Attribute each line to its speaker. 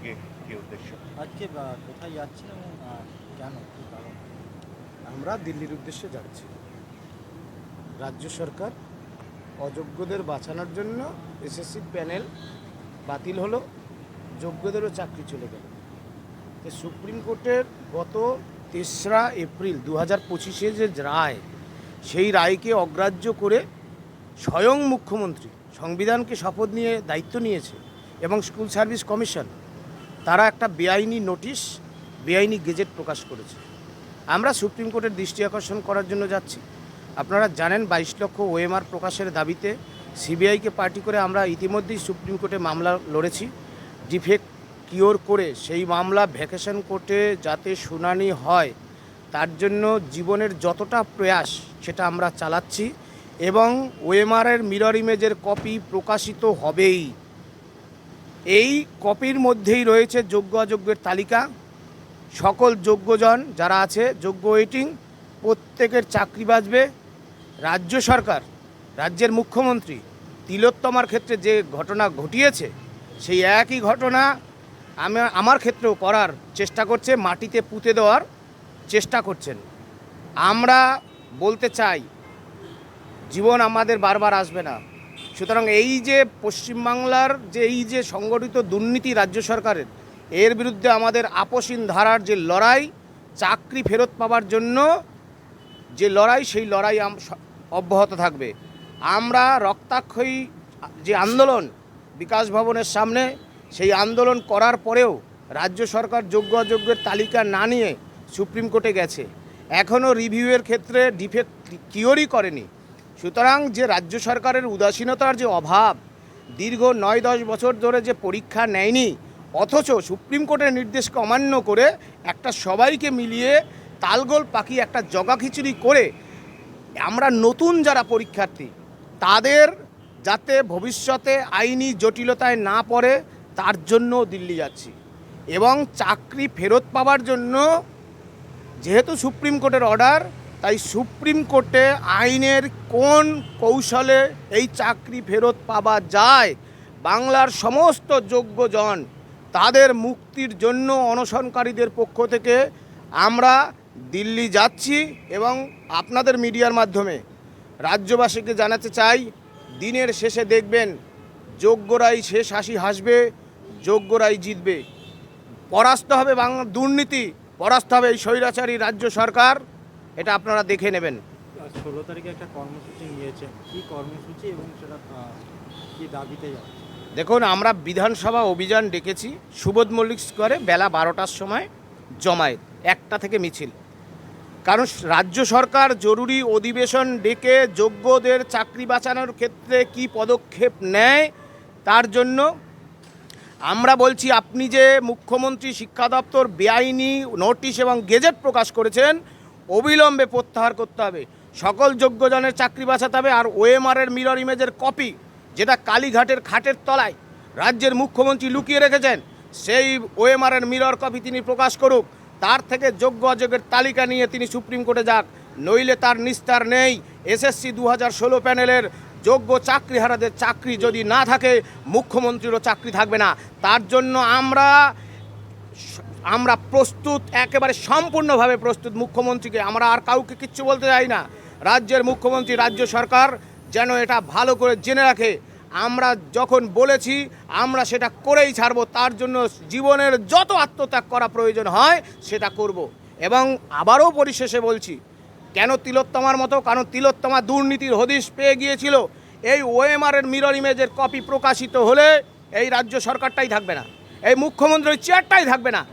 Speaker 1: আজকে কি উদ্দেশ্য?
Speaker 2: আজকে কোথায় যাচ্ছেন এবং কেন কি কারণ?
Speaker 3: আমরা দিল্লির উদ্দেশ্যে যাচ্ছি। রাজ্য সরকার অযোগ্যদের বাঁচানোর জন্য এসএসসি প্যানেল বাতিল হলো যোগ্যদেরও চাকরি চলে গেল। তো সুপ্রিম কোর্টের গত তেসরা এপ্রিল দু হাজার পঁচিশে যে রায় সেই রায়কে অগ্রাহ্য করে স্বয়ং মুখ্যমন্ত্রী সংবিধানকে শপথ নিয়ে দায়িত্ব নিয়েছে এবং স্কুল সার্ভিস কমিশন তারা একটা বেআইনি নোটিশ, বেআইনি গেজেট প্রকাশ করেছে। আমরা সুপ্রিম কোর্টের দৃষ্টি আকর্ষণ করার জন্য যাচ্ছি। আপনারা জানেন বাইশ লক্ষ ওএমআর প্রকাশের দাবিতে সিবিআইকে পার্টি করে আমরা ইতিমধ্যেই সুপ্রিম কোর্টে মামলা লড়েছি। ডিফেক্ট কিওর করে সেই মামলা ভ্যাকেশন কোর্টে যাতে শুনানি হয়, তার জন্য জীবনের যতটা প্রয়াস সেটা আমরা চালাচ্ছি এবং ওএমআরের মিরর ইমেজের কপি প্রকাশিত হবেই। এই কপির মধ্যেই রয়েছে যোগ্য অযোগ্যের তালিকা। সকল যোগ্যজন যারা আছে, যোগ্য ওয়েটিং প্রত্যেকের চাকরি বাঁচবে। রাজ্য সরকার, রাজ্যের মুখ্যমন্ত্রী তিলোত্তমার ক্ষেত্রে যে ঘটনা ঘটিয়েছে, সেই একই ঘটনা আমি, আমার ক্ষেত্রেও করার চেষ্টা করছে, মাটিতে পুঁতে দেওয়ার চেষ্টা করছেন। আমরা বলতে চাই, জীবন আমাদের বারবার আসবে না। সুতরাং এই যে পশ্চিমবাংলার যে এই যে সংগঠিত দুর্নীতি রাজ্য সরকারের, এর বিরুদ্ধে আমাদের আপসীন ধারার যে লড়াই, চাকরি ফেরত পাওয়ার জন্য যে লড়াই, সেই লড়াই অব্যাহত থাকবে। আমরা রক্তাক্ষয়ী যে আন্দোলন বিকাশ ভবনের সামনে, সেই আন্দোলন করার পরেও রাজ্য সরকার যোগ্য অযোগ্যের তালিকা না নিয়ে সুপ্রিম কোর্টে গেছে। এখনও রিভিউয়ের ক্ষেত্রে ডিফেক্ট কিওরই করেনি। সুতরাং যে রাজ্য সরকারের উদাসীনতার যে অভাব, দীর্ঘ নয় দশ বছর ধরে যে পরীক্ষা নেয়নি, অথচ সুপ্রিম কোর্টের নির্দেশকে অমান্য করে একটা সবাইকে মিলিয়ে তালগোল পাখি একটা জগাখিচুড়ি করে আমরা নতুন যারা পরীক্ষার্থী, তাদের যাতে ভবিষ্যতে আইনি জটিলতায় না পড়ে, তার জন্য দিল্লি যাচ্ছি। এবং চাকরি ফেরত পাওয়ার জন্য যেহেতু সুপ্রিম কোর্টের অর্ডার তাই সুপ্রিম কোর্টে আইনের কোন কৌশলে এই চাকরি ফেরত পাওয়া যায়? বাংলার সমস্ত যোগ্যজন তাদের মুক্তির জন্য অনশনকারীদের পক্ষ থেকে আমরা দিল্লি যাচ্ছি এবং আপনাদের মিডিয়ার মাধ্যমে রাজ্যবাসীকে জানাতে চাই, দিনের শেষে দেখবেন যোগ্যরাই শেষ হাসি হাসবে, যোগ্যরাই জিতবে। পরাস্ত হবে বাংলা দুর্নীতি, পরাস্ত হবে এই স্বৈরাচারী রাজ্য সরকার। এটা আপনারা দেখে নেবেন।
Speaker 2: ষোলো তারিখে একটা কর্মসূচি নিয়েছে। কি কর্মসূচি এবং সেটা কি দাবিতে
Speaker 3: দেখুন আমরা বিধানসভা অভিযান ডেকেছি সুবোধ মল্লিক স্কোয়ারে বেলা বারোটার সময় জমায়েত একটা থেকে মিছিল। কারণ রাজ্য সরকার জরুরি অধিবেশন ডেকে যোগ্যদের চাকরি বাঁচানোর ক্ষেত্রে কি পদক্ষেপ নেয় তার জন্য আমরা বলছি আপনি যে মুখ্যমন্ত্রী শিক্ষা দপ্তর বেআইনি নোটিশ এবং গেজেট প্রকাশ করেছেন অবিলম্বে প্রত্যাহার করতে হবে। সকল যোগ্যজনের চাকরি বাঁচাতে হবে আর ওএমআরের মিরর ইমেজের কপি যেটা কালীঘাটের খাটের তলায় রাজ্যের মুখ্যমন্ত্রী লুকিয়ে রেখেছেন, সেই ওএমআরের মিরর কপি তিনি প্রকাশ করুক। তার থেকে যোগ্য অযোগ্যের তালিকা নিয়ে তিনি সুপ্রিম কোর্টে যাক। নইলে তার নিস্তার নেই। এসএসসি দু হাজার ষোলো প্যানেলের যোগ্য চাকরিহারাদের চাকরি যদি না থাকে, মুখ্যমন্ত্রীরও চাকরি থাকবে না। তার জন্য আমরা আমরা প্রস্তুত, একেবারে সম্পূর্ণভাবে প্রস্তুত মুখ্যমন্ত্রীকে। আমরা আর কাউকে কিচ্ছু বলতে চাই না। রাজ্যের মুখ্যমন্ত্রী, রাজ্য সরকার যেন এটা ভালো করে জেনে রাখে। আমরা যখন বলেছি, আমরা সেটা করেই ছাড়বো। তার জন্য জীবনের যত আত্মত্যাগ করা প্রয়োজন হয়, সেটা করব। এবং আবারও পরিশেষে বলছি, কেন তিলোত্তমার মতো, কারণ তিলোত্তমা দুর্নীতির হদিশ পেয়ে গিয়েছিল। এই ওএমআরের মিরর ইমেজের কপি প্রকাশিত হলে এই রাজ্য সরকারটাই থাকবে না। এই মুখ্যমন্ত্রীর চেয়ারটাই থাকবে না।